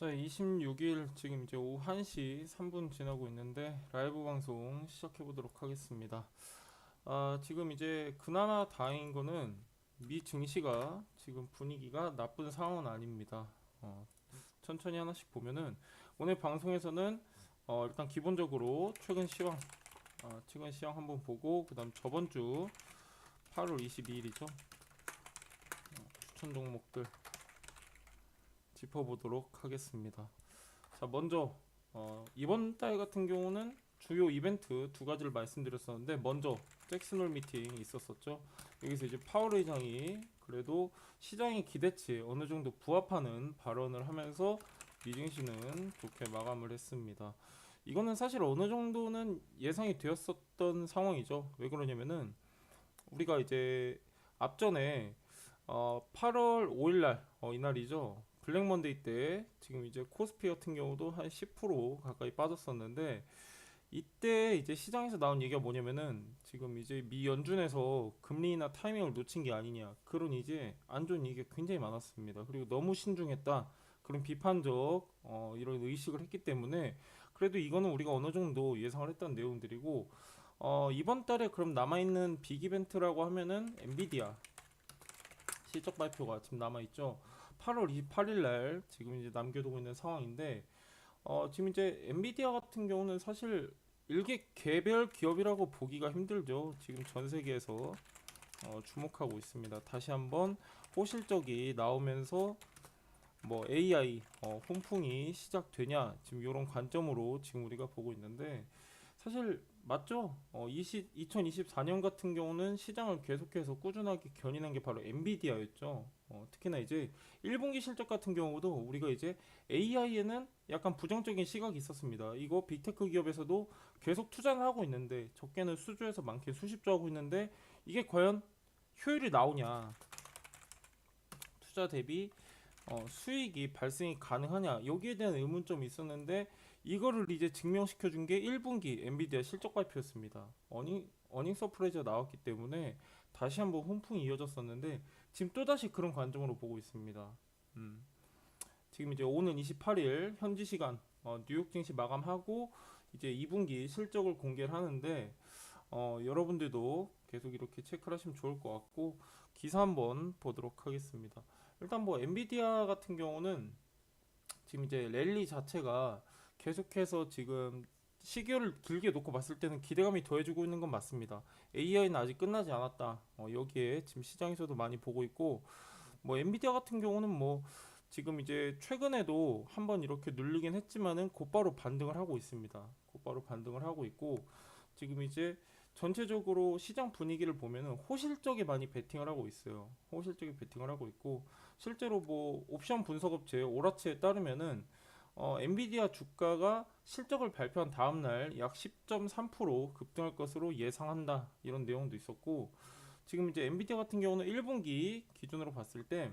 자, 26일 지금 이제 오후 1시 3분 지나고 있는데 라이브 방송 시작해 보도록 하겠습니다. 아, 지금 이제 그나마 다행인 거는 미 증시가 지금 분위기가 나쁜 상황은 아닙니다. 어, 천천히 하나씩 보면은 오늘 방송에서는 어, 일단 기본적으로 최근 시황 어, 최근 시황 한번 보고 그 다음 저번 주 8월 22일이죠. 추천 종목들 짚어보도록 하겠습니다. 자, 먼저 어, 이번 달 같은 경우는 주요 이벤트 두 가지를 말씀드렸었는데 먼저 잭슨홀 미팅 있었었죠. 여기서 이제 파월 의장이 그래도 시장의 기대치에 어느 정도 부합하는 발언을 하면서 미증시는 좋게 마감을 했습니다. 이거는 사실 어느 정도는 예상이 되었었던 상황이죠. 왜 그러냐면은 우리가 이제 앞전에 어, 8월 5일날 어, 이날이죠. 블랙 먼데이 때 지금 이제 코스피 같은 경우도 한 10% 가까이 빠졌었는데 이때 이제 시장에서 나온 얘기가 뭐냐면은 지금 이제 미 연준에서 금리나 타이밍을 놓친 게 아니냐 그런 이제 안 좋은 얘기가 굉장히 많았습니다. 그리고 너무 신중했다 그런 비판적 어, 이런 의식을 했기 때문에 그래도 이거는 우리가 어느 정도 예상을 했던 내용들이고 어, 이번 달에 그럼 남아있는 빅 이벤트라고 하면은 엔비디아 실적 발표가 지금 남아있죠. 8월 28일 날 지금 이제 남겨두고 있는 상황인데 어, 지금 이제 엔비디아 같은 경우는 사실 일개 개별 기업이라고 보기가 힘들죠. 지금 전 세계에서 어, 주목하고 있습니다. 다시 한번 호실적이 나오면서 뭐 AI 어, 훈풍이 시작되냐 지금 이런 관점으로 지금 우리가 보고 있는데 사실 맞죠? 어, 20, 2024년 같은 경우는 시장을 계속해서 꾸준하게 견인한 게 바로 엔비디아였죠. 어, 특히나 이제 1분기 실적 같은 경우도 우리가 이제 AI에는 약간 부정적인 시각이 있었습니다. 이거 빅테크 기업에서도 계속 투자를 하고 있는데 적게는 수주에서 많게 수십조 하고 있는데 이게 과연 효율이 나오냐? 투자 대비 어, 수익이 발생이 가능하냐? 여기에 대한 의문점이 있었는데 이거를 이제 증명시켜 준 게 1분기 엔비디아 실적 발표였습니다. 어닝 어닝 서프라이즈가 나왔기 때문에 다시 한번 훈풍이 이어졌었는데 지금 또 다시 그런 관점으로 보고 있습니다. 음. 지금 이제 오는 28일 현지 시간 어, 뉴욕 증시 마감하고 이제 2분기 실적을 공개를 하는데 어, 여러분들도 계속 이렇게 체크를 하시면 좋을 것 같고 기사 한번 보도록 하겠습니다. 일단 뭐 엔비디아 같은 경우는 지금 이제 랠리 자체가 계속해서 지금 시기를 길게 놓고 봤을 때는 기대감이 더해지고 있는 건 맞습니다. AI는 아직 끝나지 않았다. 어, 여기에 지금 시장에서도 많이 보고 있고 뭐 엔비디아 같은 경우는 뭐 지금 이제 최근에도 한번 이렇게 눌리긴 했지만은 곧바로 반등을 하고 있습니다. 곧바로 반등을 하고 있고 지금 이제 전체적으로 시장 분위기를 보면은 호실적에 많이 베팅을 하고 있어요. 호실적에 베팅을 하고 있고 실제로 뭐 옵션 분석업체 오라치에 따르면은 어, 엔비디아 주가가 실적을 발표한 다음 날 약 10.3% 급등할 것으로 예상한다 이런 내용도 있었고 지금 이제 엔비디아 같은 경우는 1분기 기준으로 봤을 때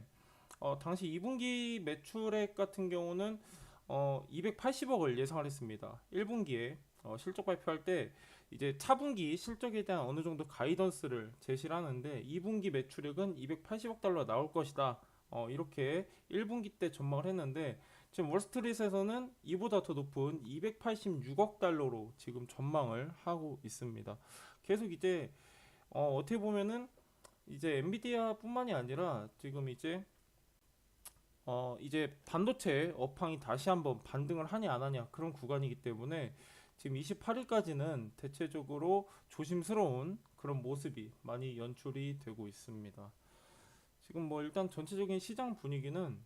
어, 당시 2분기 매출액 같은 경우는 어, 280억을 예상을 했습니다. 1분기에 어, 실적 발표할 때 이제 차분기 실적에 대한 어느 정도 가이던스를 제시를 하는데 2분기 매출액은 280억 달러 나올 것이다. 어, 이렇게 1분기 때 전망을 했는데 지금 월스트리트에서는 이보다 더 높은 286억 달러로 지금 전망을 하고 있습니다. 계속 이제 어, 어떻게 보면은 이제 엔비디아뿐만이 아니라 지금 이제 어, 이제 반도체 업황이 다시 한번 반등을 하냐 안 하냐 그런 구간이기 때문에 지금 28일까지는 대체적으로 조심스러운 그런 모습이 많이 연출이 되고 있습니다. 지금 뭐 일단 전체적인 시장 분위기는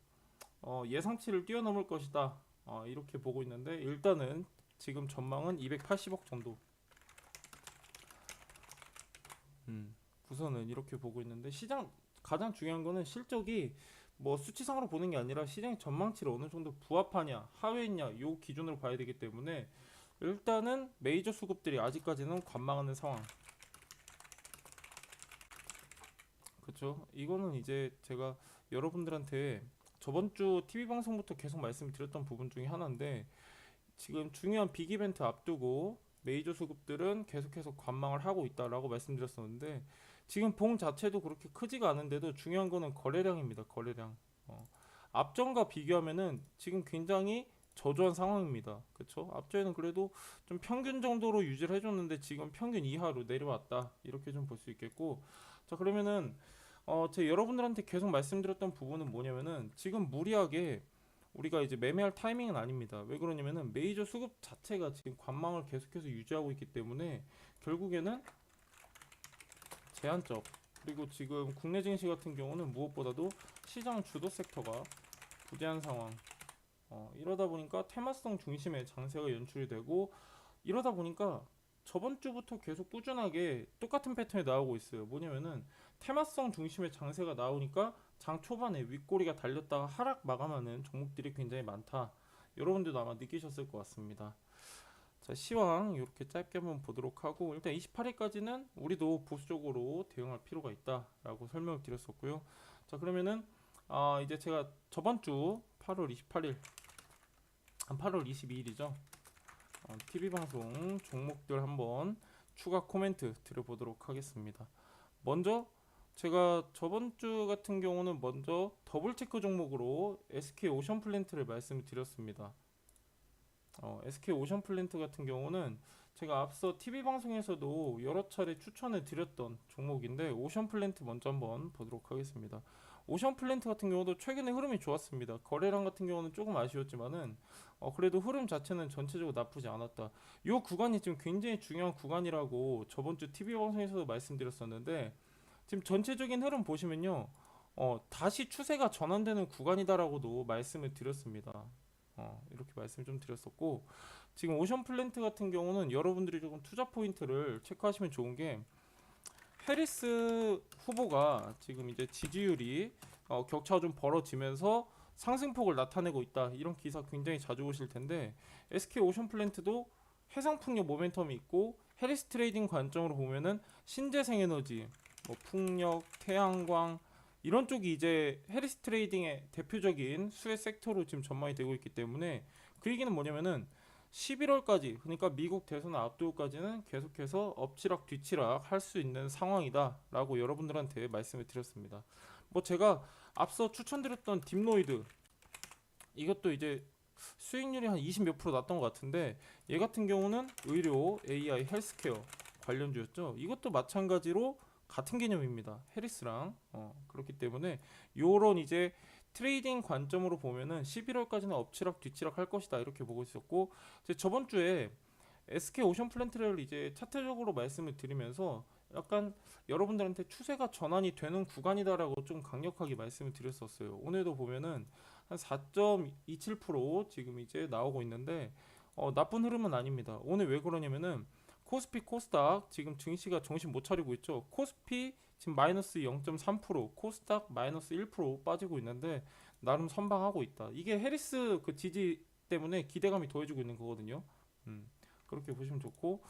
어, 예상치를 뛰어넘을 것이다. 어, 이렇게 보고 있는데 일단은 지금 전망은 280억 정도. 음, 우선은 이렇게 보고 있는데 시장 가장 중요한 거는 실적이 뭐 수치상으로 보는 게 아니라 시장 전망치를 어느 정도 부합하냐, 하회했냐 요 기준으로 봐야 되기 때문에 일단은 메이저 수급들이 아직까지는 관망하는 상황. 그렇죠. 이거는 이제 제가 여러분들한테 저번 주 TV 방송부터 계속 말씀드렸던 부분 중에 하나인데 지금 중요한 빅 이벤트 앞두고 메이저 수급들은 계속해서 관망을 하고 있다라고 말씀드렸었는데 지금 봉 자체도 그렇게 크지가 않은데도 중요한 거는 거래량입니다. 거래량. 어, 앞전과 비교하면은 지금 굉장히 저조한 상황입니다. 그렇죠? 앞전에는 그래도 좀 평균 정도로 유지를 해줬는데 지금 평균 이하로 내려왔다 이렇게 좀 볼 수 있겠고 자 그러면은 어, 제 여러분들한테 계속 말씀드렸던 부분은 뭐냐면은 지금 무리하게 우리가 이제 매매할 타이밍은 아닙니다. 왜 그러냐면은 메이저 수급 자체가 지금 관망을 계속해서 유지하고 있기 때문에 결국에는 제한적 그리고 지금 국내 증시 같은 경우는 무엇보다도 시장 주도 섹터가 부재한 상황 어, 이러다 보니까 테마성 중심의 장세가 연출이 되고 이러다 보니까 저번 주부터 계속 꾸준하게 똑같은 패턴이 나오고 있어요. 뭐냐면은 테마성 중심의 장세가 나오니까 장 초반에 윗꼬리가 달렸다가 하락 마감하는 종목들이 굉장히 많다. 여러분들도 아마 느끼셨을 것 같습니다. 자, 시황 이렇게 짧게 한번 보도록 하고 일단 28일까지는 우리도 보수적으로 대응할 필요가 있다라고 설명을 드렸었고요. 자, 그러면은 아, 이제 제가 저번 주 8월 28일 한 8월 22일이죠. 어, TV 방송 종목들 한번 추가 코멘트 드려보도록 하겠습니다. 먼저 제가 저번 주 같은 경우는 먼저 더블 체크 종목으로 SK 오션 플랜트를 말씀을 드렸습니다. 어, SK 오션 플랜트 같은 경우는 제가 앞서 TV 방송에서도 여러 차례 추천을 드렸던 종목인데 오션 플랜트 먼저 한번 보도록 하겠습니다. 오션 플랜트 같은 경우도 최근에 흐름이 좋았습니다. 거래량 같은 경우는 조금 아쉬웠지만은 어, 그래도 흐름 자체는 전체적으로 나쁘지 않았다. 이 구간이 지금 굉장히 중요한 구간이라고 저번 주 TV 방송에서도 말씀드렸었는데 지금 전체적인 흐름 보시면요. 어, 다시 추세가 전환되는 구간이다라고도 말씀을 드렸습니다. 어, 이렇게 말씀 좀 드렸었고 지금 오션 플랜트 같은 경우는 여러분들이 조금 투자 포인트를 체크하시면 좋은 게 해리스 후보가 지금 이제 지지율이 어, 격차가 좀 벌어지면서 상승폭을 나타내고 있다 이런 기사 굉장히 자주 보실 텐데 SK 오션 플랜트도 해상 풍력 모멘텀이 있고 해리스 트레이딩 관점으로 보면은 신재생 에너지, 뭐 풍력, 태양광 이런 쪽이 이제 해리스 트레이딩의 대표적인 수혜 섹터로 지금 전망이 되고 있기 때문에 그 얘기는 뭐냐면은 11월까지 그러니까 미국 대선 앞두고까지는 계속해서 엎치락 뒤치락 할 수 있는 상황이다라고 여러분들한테 말씀을 드렸습니다. 뭐 제가 앞서 추천드렸던 딥노이드 이것도 이제 수익률이 한 20 몇 프로 났던 것 같은데 얘 같은 경우는 의료, AI, 헬스케어 관련주였죠. 이것도 마찬가지로 같은 개념입니다. 해리스랑 어, 그렇기 때문에 요런 이제 트레이딩 관점으로 보면은 11월까지는 엎치락 뒤치락 할 것이다 이렇게 보고 있었고 이제 저번 주에 SK 오션 플랜트를 이제 차트적으로 말씀을 드리면서 약간 여러분들한테 추세가 전환이 되는 구간이다라고 좀 강력하게 말씀을 드렸었어요. 오늘도 보면은 한 4.27% 지금 이제 나오고 있는데 어, 나쁜 흐름은 아닙니다. 오늘 왜 그러냐면은 코스피 코스닥 지금 증시가 정신 못 차리고 있죠. 코스피 지금 마이너스 0.3% 코스닥 마이너스 1% 빠지고 있는데 나름 선방하고 있다. 이게 해리스 그 지지 때문에 기대감이 더해지고 있는 거거든요. 음, 그렇게 보시면 좋고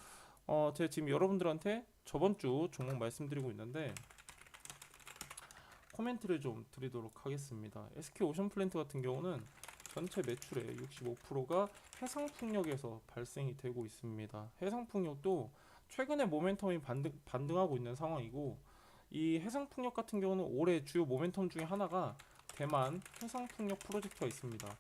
어, 제가 지금 여러분들한테 저번 주 종목 말씀드리고 있는데 코멘트를 좀 드리도록 하겠습니다. SK 오션 플랜트 같은 경우는 전체 매출의 65%가 해상 풍력에서 발생이 되고 있습니다. 해상 풍력도 최근에 모멘텀이 반등, 반등하고 있는 상황이고 이 해상 풍력 같은 경우는 올해 주요 모멘텀 중에 하나가 대만 해상 풍력 프로젝트가 있습니다.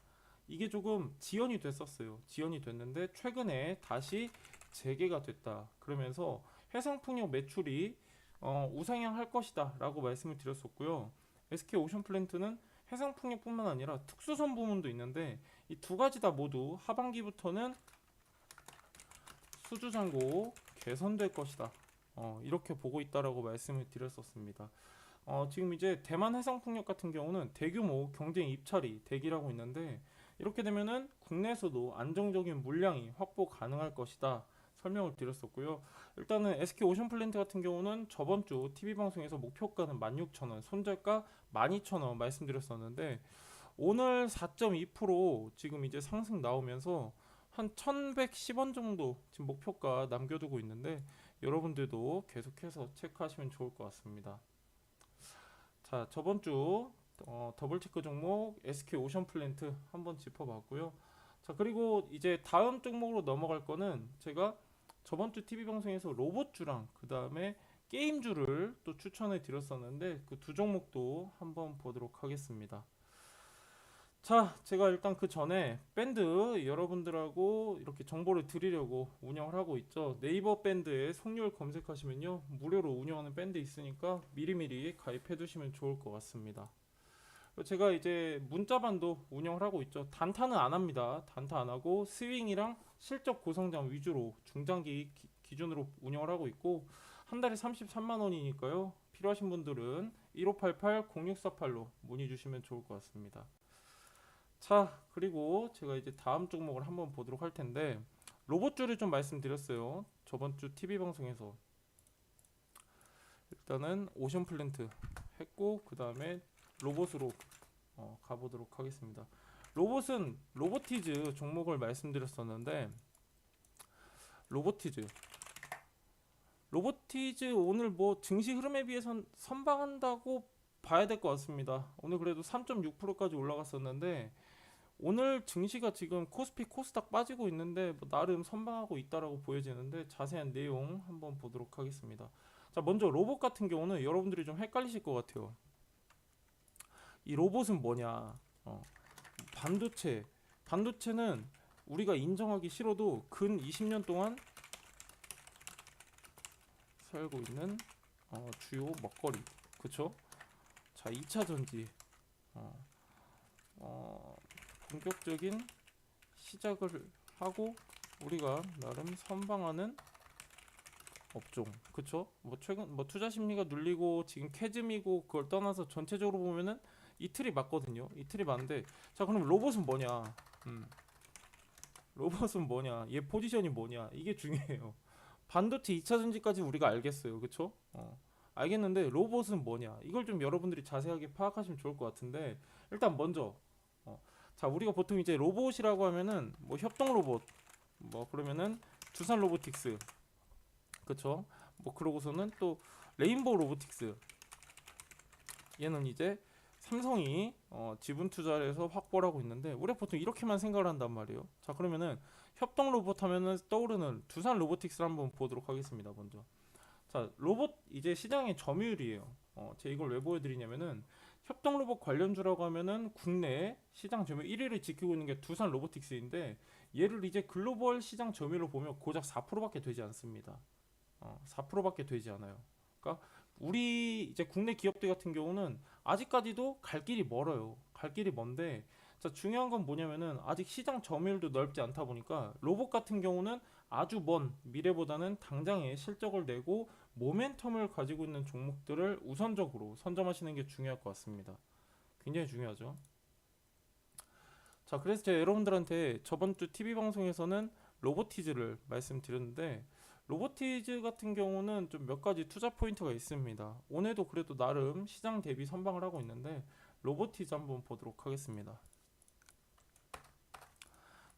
이게 조금 지연이 됐었어요. 지연이 됐는데 최근에 다시 재개가 됐다. 그러면서 해상 풍력 매출이 어, 우상향할 것이다 라고 말씀을 드렸었고요. SK 오션 플랜트는 해상풍력뿐만 아니라 특수선 부문도 있는데 이 두 가지 다 모두 하반기부터는 수주잔고 개선될 것이다. 어, 이렇게 보고 있다라고 말씀을 드렸었습니다. 어, 지금 이제 대만 해상풍력 같은 경우는 대규모 경쟁 입찰이 대기라고 있는데 이렇게 되면은 국내에서도 안정적인 물량이 확보 가능할 것이다. 설명을 드렸었고요. 일단은 SK 오션 플랜트 같은 경우는 저번 주 TV 방송에서 목표가는 16,000원, 손절가 12,000원 말씀드렸었는데 오늘 4.2% 지금 이제 상승 나오면서 한 1,110원 정도 지금 목표가 남겨두고 있는데 여러분들도 계속해서 체크하시면 좋을 것 같습니다. 자, 저번 주 어, 더블 체크 종목 SK 오션 플랜트 한번 짚어봤고요. 자, 그리고 이제 다음 종목으로 넘어갈 거는 제가 저번 주 TV 방송에서 로봇주랑 그 다음에 게임주를 또 추천해 드렸었는데 그 두 종목도 한번 보도록 하겠습니다. 자, 제가 일단 그 전에 밴드 여러분들하고 이렇게 정보를 드리려고 운영을 하고 있죠. 네이버 밴드에 송률 검색하시면요. 무료로 운영하는 밴드 있으니까 미리미리 가입해 두시면 좋을 것 같습니다. 제가 이제 문자반도 운영을 하고 있죠. 단타는 안 합니다. 단타 안 하고 스윙이랑 실적 고성장 위주로 중장기 기- 기 준으로 운영을 하고 있고 한 달에 33만 원이니까요. 필요하신 분들은 1588-0648로 문의 주시면 좋을 것 같습니다. 자, 그리고 제가 이제 다음 종목을 한번 보도록 할 텐데 로봇줄을 좀 말씀드렸어요. 저번 주 TV 방송에서 일단은 오션 플랜트 했고 그 다음에 로봇으로 어, 가보도록 하겠습니다. 로봇은 로보티즈 종목을 말씀드렸었는데 로보티즈 로보티즈 오늘 뭐 증시 흐름에 비해선 선방한다고 봐야 될 것 같습니다. 오늘 그래도 3.6%까지 올라갔었는데 오늘 증시가 지금 코스피 코스닥 빠지고 있는데 뭐 나름 선방하고 있다라고 보여지는데 자세한 내용 한번 보도록 하겠습니다. 자 먼저 로봇 같은 경우는 여러분들이 좀 헷갈리실 것 같아요. 이 로봇은 뭐냐? 어, 반도체. 반도체는 우리가 인정하기 싫어도 근 20년 동안 살고 있는 어, 주요 먹거리. 그쵸? 자, 2차 전지. 어, 어, 본격적인 시작을 하고 우리가 나름 선방하는 업종. 그쵸? 뭐 최근 뭐 투자 심리가 눌리고 지금 캐즘이고 그걸 떠나서 전체적으로 보면은 이틀이 맞거든요. 이틀이 맞는데 자 그럼 로봇은 뭐냐? 음. 로봇은 뭐냐? 얘 포지션이 뭐냐? 이게 중요해요. 반도체 2차 전지까지 우리가 알겠어요. 그쵸? 어. 알겠는데 로봇은 뭐냐? 이걸 좀 여러분들이 자세하게 파악하시면 좋을 것 같은데 일단 먼저 어. 자 우리가 보통 이제 로봇이라고 하면은 뭐 협동 로봇 뭐 그러면은 두산 로보틱스 그쵸? 뭐 그러고서는 또 레인보우 로보틱스 얘는 이제 삼성이 어, 지분 투자를 해서 확보를 하고 있는데 우리가 보통 이렇게만 생각을 한단 말이에요. 자 그러면은 협동 로봇 하면은 떠오르는 두산 로보틱스를 한번 보도록 하겠습니다. 먼저 자 로봇 이제 시장의 점유율이에요. 어, 제가 이걸 왜 보여드리냐면은 협동 로봇 관련주라고 하면은 국내 시장 점유율 1위를 지키고 있는 게 두산 로보틱스인데 얘를 이제 글로벌 시장 점유율로 보면 고작 4%밖에 되지 않습니다. 어, 4%밖에 되지 않아요. 그러니까 우리 이제 국내 기업들 같은 경우는 아직까지도 갈 길이 멀어요. 갈 길이 먼데 자 중요한 건 뭐냐면은 아직 시장 점유율도 넓지 않다 보니까 로봇 같은 경우는 아주 먼 미래보다는 당장에 실적을 내고 모멘텀을 가지고 있는 종목들을 우선적으로 선점하시는 게 중요할 것 같습니다. 굉장히 중요하죠. 자, 그래서 제가 여러분들한테 저번 주 TV 방송에서는 로보티즈를 말씀드렸는데 로보티즈 같은 경우는 좀 몇 가지 투자 포인트가 있습니다. 오늘도 그래도 나름 시장 대비 선방을 하고 있는데 로보티즈 한번 보도록 하겠습니다.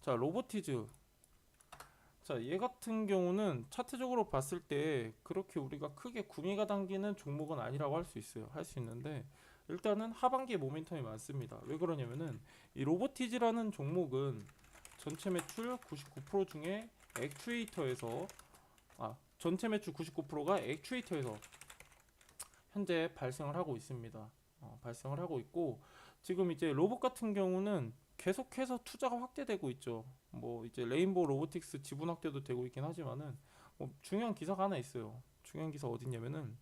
자, 로보티즈. 자, 얘 같은 경우는 차트적으로 봤을 때 그렇게 우리가 크게 구미가 당기는 종목은 아니라고 할 수 있어요. 할 수 있는데 일단은 하반기에 모멘텀이 많습니다. 왜 그러냐면은 이 로보티즈라는 종목은 전체 매출 99% 중에 액추에이터에서 아 전체 매출 99%가 액추에이터에서 현재 발생을 하고 있습니다. 어, 발생을 하고 있고 지금 이제 로봇 같은 경우는 계속해서 투자가 확대되고 있죠. 뭐 이제 레인보우 로보틱스 지분 확대도 되고 있긴 하지만은 뭐 중요한 기사가 하나 있어요. 중요한 기사 어딨냐면은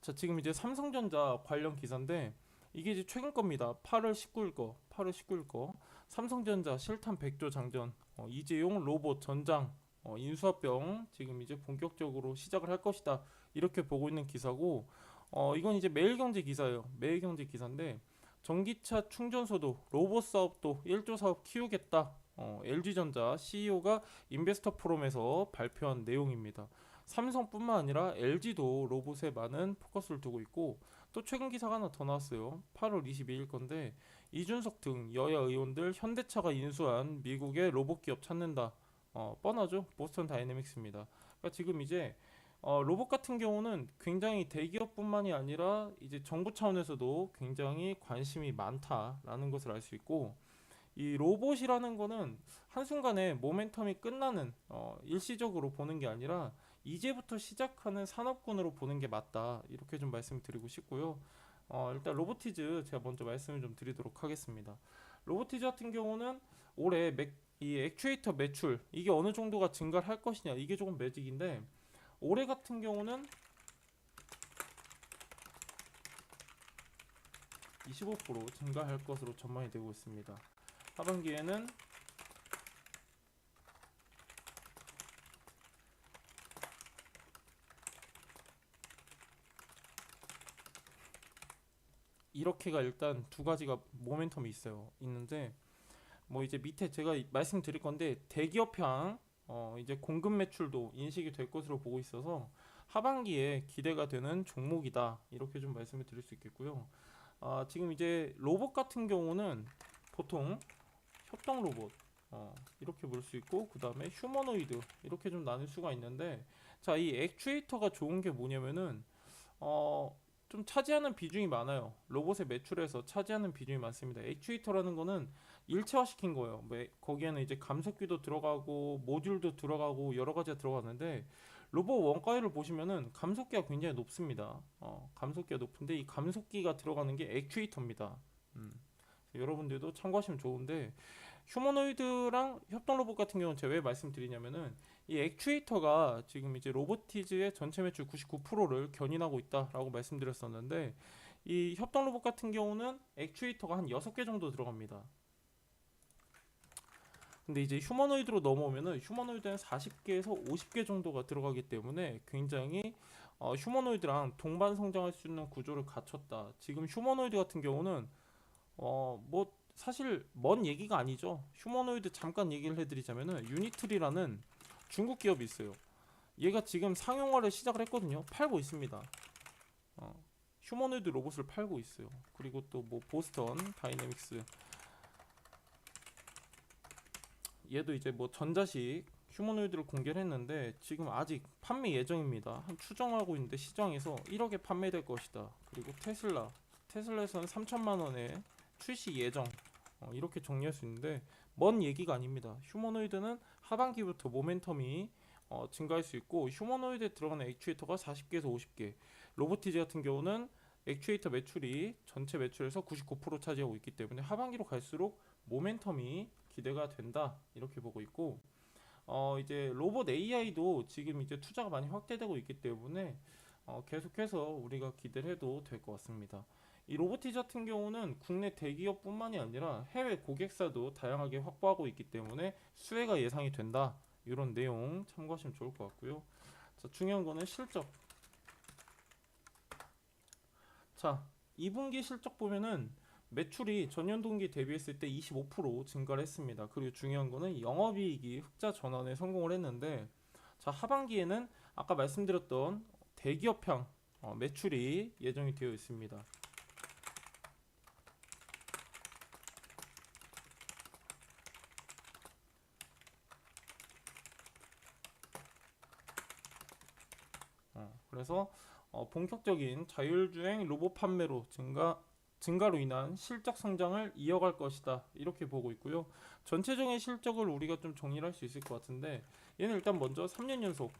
자 지금 이제 삼성전자 관련 기사인데 이게 이제 최근 겁니다. 8월 19일 거, 8월 19일 거 삼성전자 실탄 100조 장전 어, 이재용 로봇 전장 어, 인수합병 지금 이제 본격적으로 시작을 할 것이다 이렇게 보고 있는 기사고 어, 이건 이제 매일경제 기사예요. 매일경제 기사인데 전기차 충전소도 로봇 사업도 1조 사업 키우겠다. 어, LG전자 CEO가 인베스터 포럼에서 발표한 내용입니다. 삼성뿐만 아니라 LG도 로봇에 많은 포커스를 두고 있고 또 최근 기사가 하나 더 나왔어요. 8월 22일 건데 이준석 등 여야 의원들 현대차가 인수한 미국의 로봇 기업 찾는다. 어, 뻔하죠. 보스턴 다이내믹스입니다. 그러니까 지금 이제 어, 로봇 같은 경우는 굉장히 대기업뿐만이 아니라 이제 정부 차원에서도 굉장히 관심이 많다라는 것을 알 수 있고 이 로봇이라는 거는 한순간에 모멘텀이 끝나는 어, 일시적으로 보는 게 아니라 이제부터 시작하는 산업군으로 보는 게 맞다 이렇게 좀 말씀드리고 싶고요. 어, 일단 로보티즈 제가 먼저 말씀을 좀 드리도록 하겠습니다. 로보티즈 같은 경우는 올해 맥, 이 액추에이터 매출 이게 어느 정도가 증가를 할 것이냐 이게 조금 매직인데 올해 같은 경우는 25% 증가할 것으로 전망이 되고 있습니다. 하반기에는 이렇게가 일단 두 가지가 모멘텀이 있어요. 있는데 뭐 이제 밑에 제가 이- 말씀드릴 건데 대기업향 어 이제 공급 매출도 인식이 될 것으로 보고 있어서 하반기에 기대가 되는 종목이다 이렇게 좀 말씀을 드릴 수 있겠고요. 아 지금 이제 로봇 같은 경우는 보통 협동 로봇 어 이렇게 볼 수 있고 그 다음에 휴머노이드 이렇게 좀 나눌 수가 있는데 자 이 액추에이터가 좋은 게 뭐냐면은 어 좀 차지하는 비중이 많아요. 로봇의 매출에서 차지하는 비중이 많습니다. 액추에이터라는 거는 일체화시킨 거예요. 뭐 에- 거기에는 이제 감속기도 들어가고 모듈도 들어가고 여러 가지가 들어가는데 로봇 원가율을 보시면은 감속기가 굉장히 높습니다. 어, 감속기가 높은데 이 감속기가 들어가는 게 액추에이터입니다. 음. 여러분들도 참고하시면 좋은데 휴머노이드랑 협동 로봇 같은 경우는 제가 왜 말씀드리냐면은 이 액추에이터가 지금 이제 로보티즈의 전체 매출 99%를 견인하고 있다라고 말씀드렸었는데 이 협동 로봇 같은 경우는 액추에이터가 한 6개 정도 들어갑니다. 근데 이제 휴머노이드로 넘어오면은 휴머노이드는 40개에서 50개 정도가 들어가기 때문에 굉장히 어, 휴머노이드랑 동반 성장할 수 있는 구조를 갖췄다. 지금 휴머노이드 같은 경우는 어, 뭐 사실 먼 얘기가 아니죠. 휴머노이드 잠깐 얘기를 해드리자면은 유니트리라는 중국 기업이 있어요. 얘가 지금 상용화를 시작을 했거든요. 팔고 있습니다. 어, 휴머노이드 로봇을 팔고 있어요. 그리고 또 뭐 보스턴 다이내믹스 얘도 이제 뭐 전자식 휴머노이드를 공개를 했는데 지금 아직 판매 예정입니다. 한 추정하고 있는데 시장에서 1억에 판매될 것이다. 그리고 테슬라 테슬라에서는 3천만 원에 출시 예정 어, 이렇게 정리할 수 있는데 먼 얘기가 아닙니다. 휴머노이드는 하반기부터 모멘텀이 어, 증가할 수 있고 휴머노이드에 들어가는 액추에이터가 40개에서 50개 로보티즈 같은 경우는 액추에이터 매출이 전체 매출에서 99% 차지하고 있기 때문에 하반기로 갈수록 모멘텀이 기대가 된다 이렇게 보고 있고 어 이제 로봇 AI도 지금 이제 투자가 많이 확대되고 있기 때문에 어 계속해서 우리가 기대를 해도 될 것 같습니다. 이 로보티즈 같은 경우는 국내 대기업뿐만이 아니라 해외 고객사도 다양하게 확보하고 있기 때문에 수혜가 예상이 된다. 이런 내용 참고하시면 좋을 것 같고요. 자, 중요한 거는 실적. 자, 2분기 실적 보면은 매출이 전년 동기 대비했을 때 25% 증가를 했습니다. 그리고 중요한 거는 영업이익이 흑자 전환에 성공을 했는데 자, 하반기에는 아까 말씀드렸던 대기업향 어, 매출이 예정이 되어 있습니다. 어, 그래서 어, 본격적인 자율주행 로봇 판매로 증가 증가로 인한 실적 성장을 이어갈 것이다 이렇게 보고 있고요. 전체적인 실적을 우리가 좀 정리를 할 수 있을 것 같은데 얘는 일단 먼저 3년 연속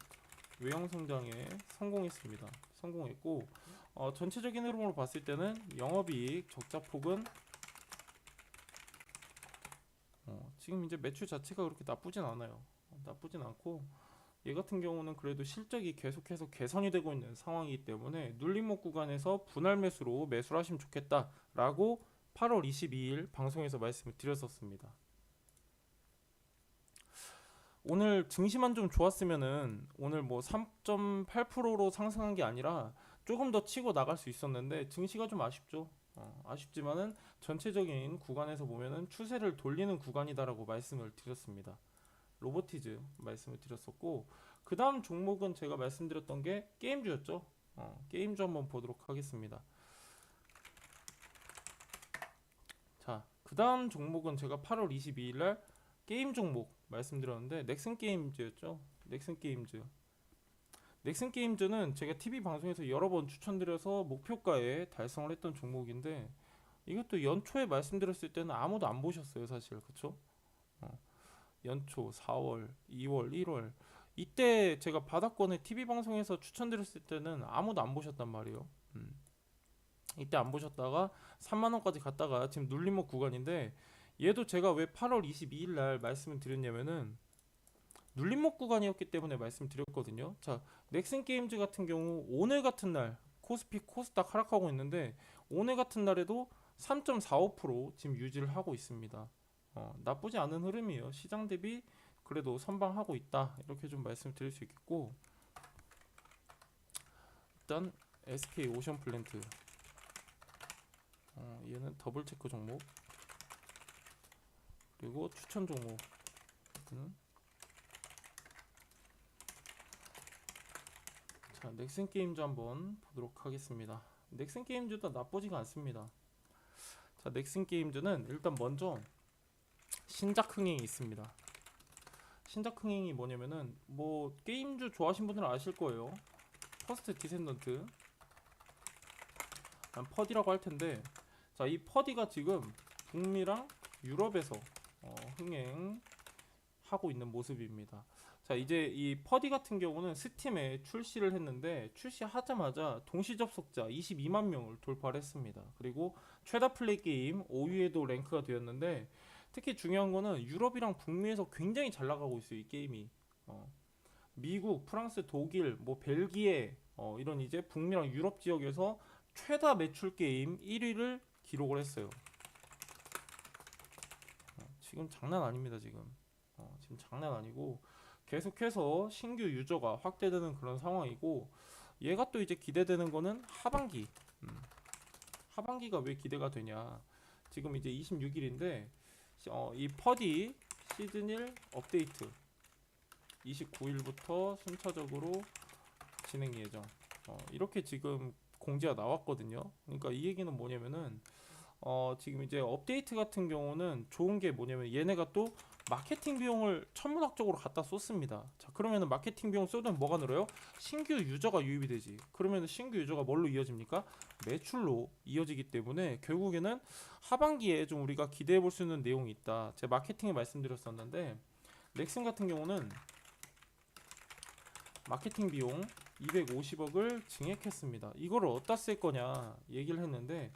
외형 성장에 성공했습니다. 성공했고 어, 전체적인 흐름으로 봤을 때는 영업이익 적자 폭은 어, 지금 이제 매출 자체가 그렇게 나쁘진 않아요. 어, 나쁘진 않고 얘 같은 경우는 그래도 실적이 계속해서 개선이 되고 있는 상황이기 때문에 눌림목 구간에서 분할 매수로 매수를 하시면 좋겠다라고 8월 22일 방송에서 말씀을 드렸었습니다. 오늘 증시만 좀 좋았으면은 오늘 뭐 3.8%로 상승한 게 아니라 조금 더 치고 나갈 수 있었는데 증시가 좀 아쉽죠. 어, 아쉽지만은 전체적인 구간에서 보면은 추세를 돌리는 구간이다라고 말씀을 드렸습니다. 로보티즈 말씀을 드렸었고 그 다음 종목은 제가 말씀드렸던 게 게임주였죠. 어, 게임주 한번 보도록 하겠습니다. 자, 그 다음 종목은 제가 8월 22일 날 게임 종목 말씀드렸는데 넥슨 게임즈였죠. 넥슨 게임즈. 넥슨 게임즈는 제가 TV 방송에서 여러 번 추천드려서 목표가에 달성을 했던 종목인데 이것도 연초에 말씀드렸을 때는 아무도 안 보셨어요, 사실. 그쵸? 어. 연초 4월, 2월, 1월 이때 제가 바닥권에 TV 방송에서 추천드렸을 때는 아무도 안 보셨단 말이에요. 음. 이때 안 보셨다가 3만 원까지 갔다가 지금 눌림목 구간인데 얘도 제가 왜 8월 22일 날 말씀을 드렸냐면은 눌림목 구간이었기 때문에 말씀드렸거든요. 자, 넥슨 게임즈 같은 경우 오늘 같은 날 코스피 코스닥 하락하고 있는데 오늘 같은 날에도 3.45% 지금 유지를 하고 있습니다. 어, 나쁘지 않은 흐름이에요. 시장 대비 그래도 선방하고 있다. 이렇게 좀 말씀드릴 수 있겠고 일단 SK 오션 플랜트 어, 얘는 더블 체크 종목 그리고 추천 종목 음. 자 넥슨 게임즈 한번 보도록 하겠습니다 넥슨 게임즈도 나쁘지가 않습니다 자 넥슨 게임즈는 일단 먼저 신작 흥행이 있습니다 신작 흥행이 뭐냐면은 뭐 게임주 좋아하신 분들은 아실 거예요 퍼스트 디센던트 난 퍼디라고 할 텐데 자 이 퍼디가 지금 북미랑 유럽에서 어, 흥행하고 있는 모습입니다. 자 이제 이 퍼디 같은 경우는 스팀에 출시를 했는데 출시하자마자 동시 접속자 22만 명을 돌파를 했습니다. 그리고 최다 플레이 게임 5위에도 랭크가 되었는데 특히 중요한 거는 유럽이랑 북미에서 굉장히 잘 나가고 있어요 이 게임이. 어, 미국, 프랑스, 독일, 뭐 벨기에 어, 이런 이제 북미랑 유럽 지역에서 최다 매출 게임 1위를 기록을 했어요. 어, 지금 장난 아닙니다 지금. 어, 지금 장난 아니고 계속해서 신규 유저가 확대되는 그런 상황이고 얘가 또 이제 기대되는 거는 하반기. 음, 하반기가 왜 기대가 되냐? 지금 이제 26일인데 어, 이 퍼디 시즌 1 업데이트 29일부터 순차적으로 진행 예정. 어, 이렇게 지금 공지가 나왔거든요. 그러니까 이 얘기는 뭐냐면은 어, 지금 이제 업데이트 같은 경우는 좋은 게 뭐냐면 얘네가 또 마케팅 비용을 천문학적으로 갖다 쏟습니다. 자, 그러면은 마케팅 비용 쏟으면 뭐가 늘어요? 신규 유저가 유입이 되지. 그러면은 신규 유저가 뭘로 이어집니까? 매출로 이어지기 때문에 결국에는 하반기에 좀 우리가 기대해 볼 수 있는 내용이 있다. 제가 마케팅에 말씀드렸었는데 넥슨 같은 경우는 마케팅 비용 250억을 증액했습니다. 이거를 어디다 쓸 거냐 얘기를 했는데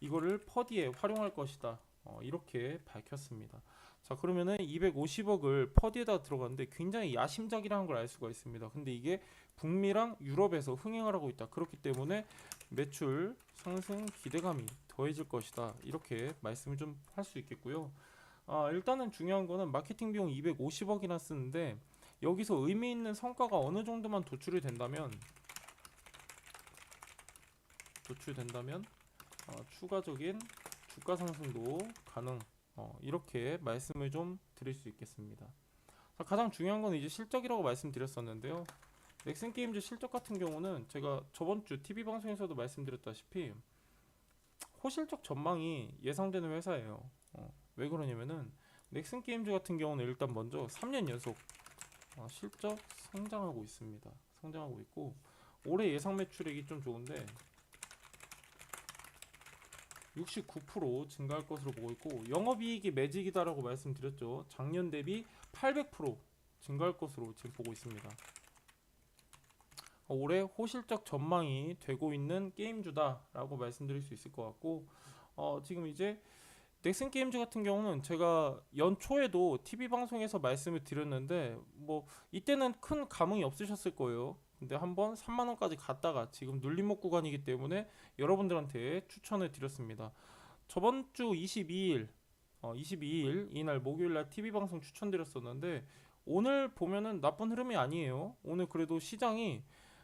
이거를 퍼디에 활용할 것이다. 어, 이렇게 밝혔습니다. 자 그러면은 250억을 퍼디에다 들어갔는데 굉장히 야심작이라는 걸 알 수가 있습니다. 근데 이게 북미랑 유럽에서 흥행을 하고 있다. 그렇기 때문에 매출 상승 기대감이 더해질 것이다. 이렇게 말씀을 좀 할 수 있겠고요. 아, 일단은 중요한 거는 마케팅 비용 250억이나 쓰는데 여기서 의미 있는 성과가 어느 정도만 도출이 된다면 도출된다면 어, 추가적인 주가 상승도 가능. 어, 이렇게 말씀을 좀 드릴 수 있겠습니다. 자, 가장 중요한 건 이제 실적이라고 말씀드렸었는데요. 넥슨 게임즈 실적 같은 경우는 제가 저번 주 TV 방송에서도 말씀드렸다시피 호실적 전망이 예상되는 회사예요. 어, 왜 그러냐면은 넥슨 게임즈 같은 경우는 일단 먼저 3년 연속 어, 실적 성장하고 있습니다. 성장하고 있고 올해 예상 매출액이 좀 좋은데 69% 증가할 것으로 보고 있고 영업이익이 매직이다라고 말씀드렸죠. 작년 대비 800% 증가할 것으로 지금 보고 있습니다. 어, 올해 호실적 전망이 되고 있는 게임주다라고 말씀드릴 수 있을 것 같고 어, 지금 이제 넥슨 게임즈 같은 경우는 제가 연초에도 TV 방송에서 말씀을 드렸는데 뭐 이때는 큰 감흥이 없으셨을 거예요. 근데 한번 3만 원까지 갔다가 지금 눌림목 구간이기 때문에 여러분들한테 추천을 드렸습니다. 저번 주 22일 어, 22일 이날 목요일 날 TV 방송 추천드렸었는데 오늘 보면은 나쁜 흐름이 아니에요. 오늘 그래도 시장이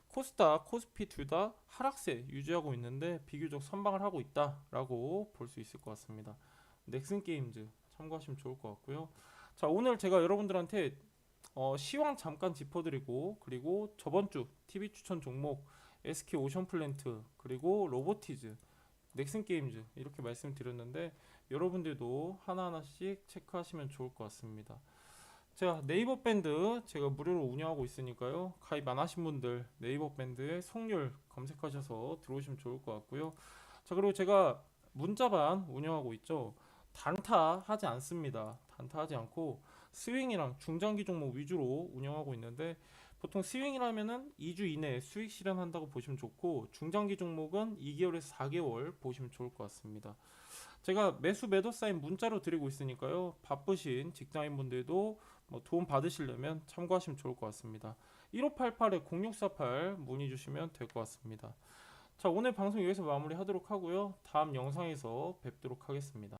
코스닥, 코스피 둘 다 하락세 유지하고 있는데 비교적 선방을 하고 있다 라고 볼 수 있을 것 같습니다. 넥슨 게임즈 참고하시면 좋을 것 같고요. 자 오늘 제가 여러분들한테 어, 시황 잠깐 짚어드리고 그리고 저번 주 TV 추천 종목 SK 오션 플랜트 그리고 로보티즈 넥슨 게임즈 이렇게 말씀드렸는데 여러분들도 하나하나씩 체크하시면 좋을 것 같습니다. 제가 네이버 밴드 제가 무료로 운영하고 있으니까요. 가입 안 하신 분들 네이버 밴드에 송률 검색하셔서 들어오시면 좋을 것 같고요. 자 그리고 제가 문자반 운영하고 있죠. 단타 하지 않습니다. 단타 하지 않고 스윙이랑 중장기 종목 위주로 운영하고 있는데 보통 스윙이라면은 2주 이내에 수익 실현한다고 보시면 좋고 중장기 종목은 2개월에서 4개월 보시면 좋을 것 같습니다. 제가 매수 매도 사인 문자로 드리고 있으니까요. 바쁘신 직장인분들도 뭐 도움 받으시려면 참고하시면 좋을 것 같습니다. 1588에 0648 문의 주시면 될 것 같습니다. 자, 오늘 방송 여기서 마무리 하도록 하고요. 다음 영상에서 뵙도록 하겠습니다.